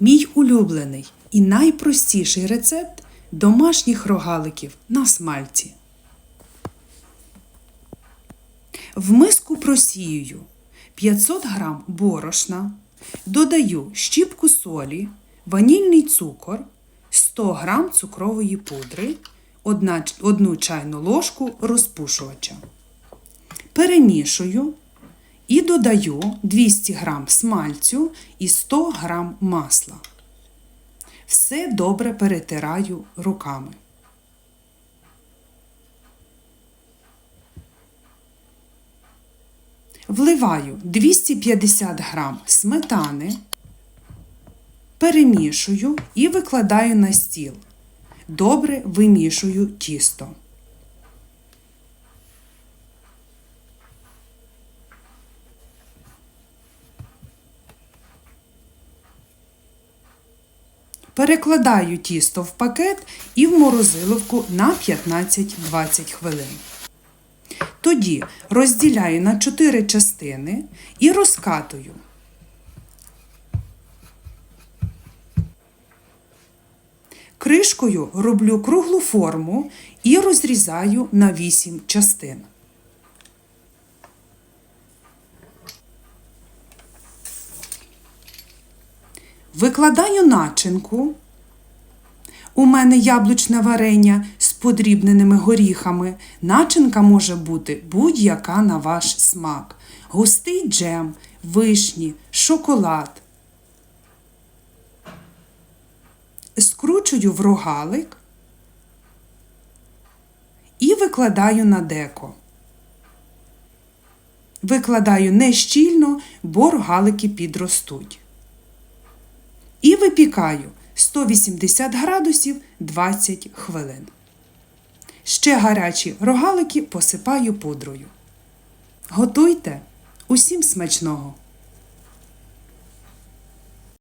Мій улюблений і найпростіший рецепт домашніх рогаликів на смальці. В миску просіюю 500 г борошна, додаю щіпку солі, ванільний цукор, 100 г цукрової пудри, 1 чайну ложку розпушувача. Перемішую і додаю 200 г смальцю і 100 г масла. Все добре перетираю руками. Вливаю 250 г сметани, перемішую і викладаю на стіл. Добре вимішую тісто. Перекладаю тісто в пакет і в морозиловку на 15-20 хвилин. Тоді розділяю на 4 частини і розкатую. Кришкою роблю круглу форму і розрізаю на 8 частин. Викладаю начинку. У мене яблучне варення з подрібненими горіхами. Начинка може бути будь-яка на ваш смак. Густий джем, вишні, шоколад. Скручую в рогалик і викладаю на деко. Викладаю не щільно, бо рогалики підростуть. І випікаю 180 градусів 20 хвилин. Ще гарячі рогалики посипаю пудрою. Готуйте усім смачного!